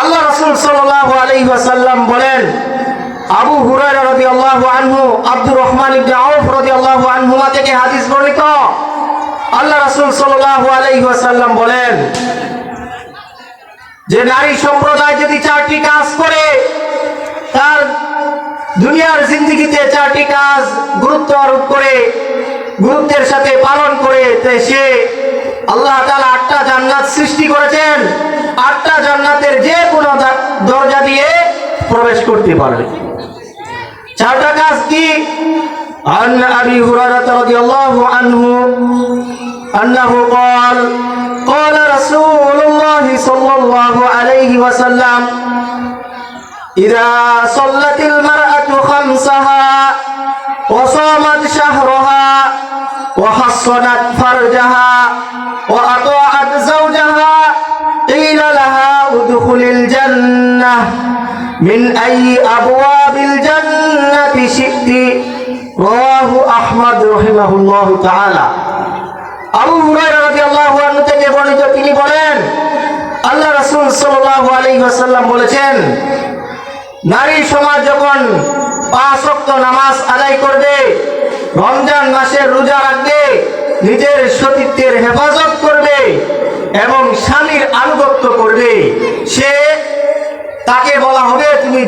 আল্লাহ রাসূল সাল্লাল্লাহু আলাইহি ওয়াসাল্লাম বলেন, আবু হুরায়রা রাদিয়াল্লাহু আনহু, আব্দুর রহমান ইবনে আউফ রাদিয়াল্লাহু আনহুমা থেকে হাদিস বর্ণিত। আল্লাহ রাসূল সাল্লাল্লাহু আলাইহি ওয়াসাল্লাম বলেন, যে নারী সম্প্রদায় যদি চারটি কাজ করে, তার দুনিয়ার জিন্দগিতে চারটি কাজ গুরুত্ব আরোপ করে, গুরুত্বের সাথে পালন করে সে আল্লাহ তাআলা আটটা জান্নাত সৃষ্টি করেছেন। আটটা জান্নাতের যে কোনো দা- দরজা দিয়ে প্রবেশ করতে পারবে চারটা কাজ কি عن أبي هريرة رضي الله عنه أنه قال قال رسول الله صلى الله عليه وسلم إذا صلت المرأة خمسها وصامت شهرها وحصنت فرجها من أي أبواب الجنة شئت رواه أحمد رحمه الله تعالى আবু হুরায়রা রাদিয়াল্লাহু আনহু থেকে বর্ণিত তিনি বলেন আল্লাহ রাসূল সাল্লাল্লাহু আলাইহি ওয়াসাল্লাম বলেছেন নারী সমাজ যখন পাঁচ ওয়াক্ত নামাজ আদায় করবে রমজান মাসের রোজা রাখবে নিজের সতীত্বের হেফাজত করবে এবং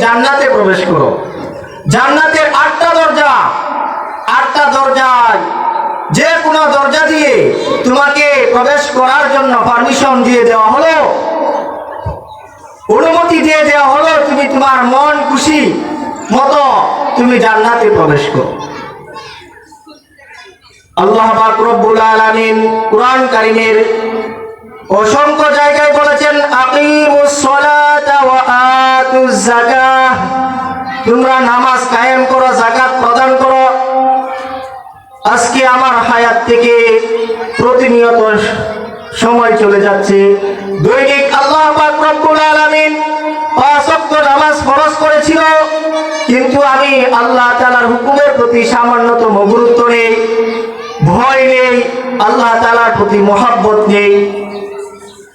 জান্নাতে প্রবেশ করো। জান্নাতের আটটা দরজা, আটটা দরজায় যে কোনো দরজা দিয়ে তোমাকে প্রবেশ করার জন্য পারমিশন দিয়ে দেওয়া হলো। অনুমতি দিয়ে দেওয়া হলো, তুমি তোমার মন খুশি মতো তুমি জান্নাতে প্রবেশ করো। আল্লাহ পাক রব্বুল আলামিন কুরআন কারীমের অসংখ্য জায়গায় বলেছেন তোমরা নামাজ কায়েম করো, যাকাত প্রদান করো। আজকে আমার হায়াত থেকে প্রতিনিয়ত সময় চলে যাচ্ছে। দৈনিক আল্লাহ রব্বুল ওয়াক্ত নামাজ ফরজ করেছিল, কিন্তু আমি আল্লাহ তাআলার হুকুমের প্রতি সামান্যতম গুরুত্ব নেই, ভয় নেই, আল্লাহ তালার প্রতি মহাব্বত নেই।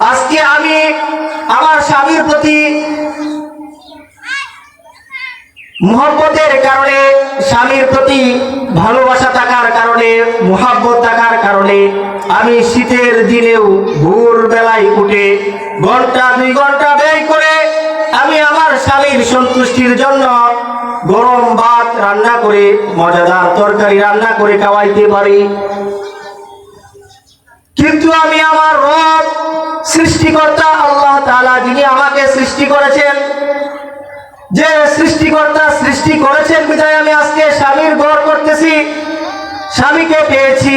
আজকে আমি আমার স্বামীর প্রতি মহব্বতের কারণে, স্বামীর প্রতি ভালোবাসা থাকার কারণে, মোহাব্বত থাকার কারণে আমি শীতের দিনেও ভোর বেলায় উঠে ঘণ্টা দুই ঘণ্টা ব্যয় করে আমি আমার স্বামীর সন্তুষ্টির জন্য গরম ভাত রান্না করে, মজাদার তরকারি রান্না করে খাওয়াইতে পারি। কিন্তু আমি আমার রব সৃষ্টিকর্তা আল্লাহ তাআলা যিনি আমাকে সৃষ্টি করেছেন। যে সৃষ্টিকর্তা সৃষ্টি করেছেন বিধায় আমি আজকে স্বামীর গড় করতেছি। স্বামীকে পেয়েছি।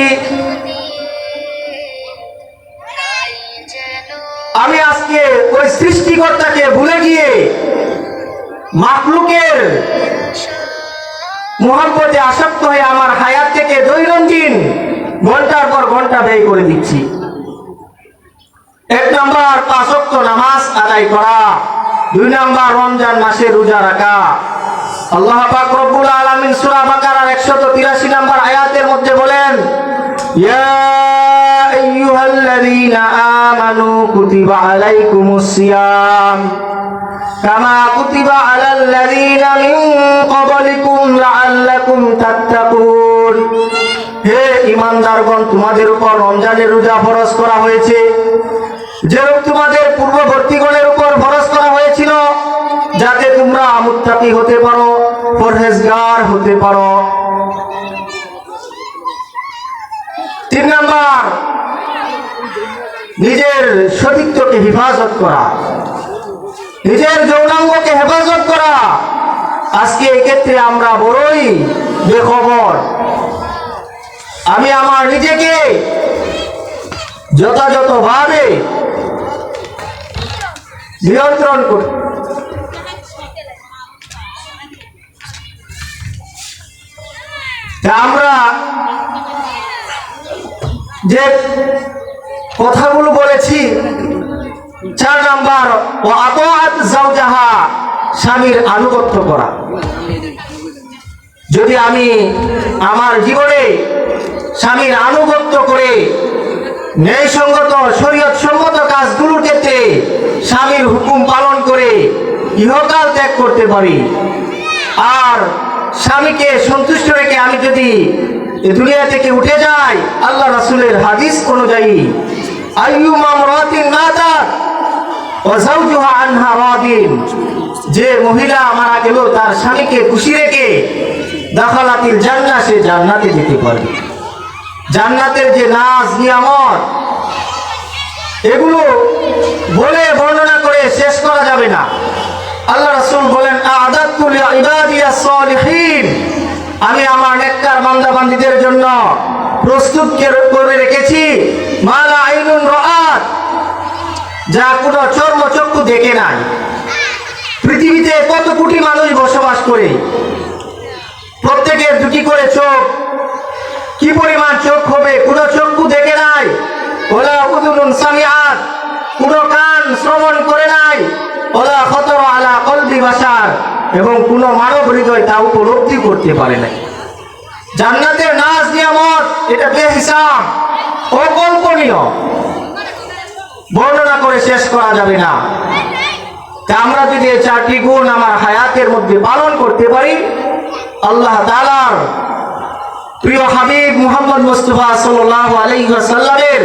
আমি আজকে ওই সৃষ্টিকর্তাকে ভুলে গিয়ে মাকলুকের মোহাম্মতে আসক্ত হয়ে আমার হায়াত থেকে দৈনন্দিন ঘণ্টার পর ঘণ্টা ব্যয় করে দিচ্ছি। এক নম্বর পাঁচক্ত নামাজ আদায় করা। দুই নম্বর রমজান মাসে রোজা রাখা। আল্লাহ পাক রব্বুল আলামিন সূরা বাকারার 183 নম্বর আয়াতের মধ্যে বলেন হে ইমানদারগণ তোমাদের উপর রমজানের রোজা ফরজ করা হয়েছে। যেরূপ তোমাদের পূর্ববর্তীগণের উপর ফরজ করা হয়েছিল, যাতে তোমরা মুত্তাকি হতে পারো, পরহেজগার হতে পারো। তিন নাম্বার, নিজের সতীত্বকে হেফাজত করা। নিজের যৌনাঙ্গকে হেফাজত করা। আজকে এক্ষেত্রে আমরা বড়ই বেখবর। আমি আমার নিজেকে যথাযথভাবে নিয়ন্ত্রণ করি। আমরা যে কথাগুলো বলেছি, চার নাম্বার, ও আতাআত জাওজাহা স্বামীর আনুগত্য করা। যদি আমি আমার জীবনে স্বামীর আনুগত্য করে ন্যায়সঙ্গত শরীয়ত সম্মত কাজগুলোর হুকুম পালন করে ইহকাল ত্যাগ করতে পারি। আর স্বামীকে সন্তুষ্ট রেখে আমি যদি দুনিয়া থেকে উঠে যাই, আল্লাহ রাসূলের হাদিস অনুযায়ী যে মহিলা মারা গেল, তার স্বামীকে খুশি রেখে দাখালাতিল জান্নাহ, সে জান্নাতে যেতে পারবে জান্নাতের যে নাজ, নিয়ামত, এগুলো বলে বর্ণনা করে শেষ করা যাবে না। আল্লাহ রাসূল বলেন আমি আমার নেককার বান্দা বান্দীদের জন্য প্রস্তুত করে রেখেছি। মালা আইনুন রাআত, যা কোনো চর্ম চক্ষু দেখে নাই। পৃথিবীতে কত কোটি মানুষ বসবাস করে। প্রত্যেকের দুটি করে চোখ। কি পরিমাণ চোখ হবে, কোনো চক্ষু দেখে নাই। ওলা উদুনুন সামিআত কোনো কান শ্রবণ করে নাই। ওলা খতর আলা কলবি বাসার এবং কোনো মানব হৃদয় তা উপলব্ধি করতে পারে নাই। জান্নাতের নাচ নিয়ামত, এটা বেহিসাব, অকল্পনীয়। বর্ণনা করে শেষ করা যাবে না। তা আমরা যদি এই চারটি গুণ আমার হায়াতের মধ্যে পালন করতে পারি, আল্লাহ তাআলার প্রিয় হাবিব মুহাম্মদ মুস্তফা সাল্লাল্লাহু আলাইহি ওয়াসাল্লামের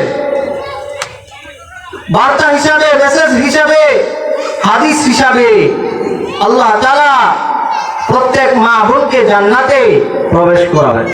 বার্তা হিসাবে মেসেজ হিসাবে হাদিস হিসাবে আল্লাহ তারা প্রত্যেক মা বোনকে জান্নাতে প্রবেশ করাবেন।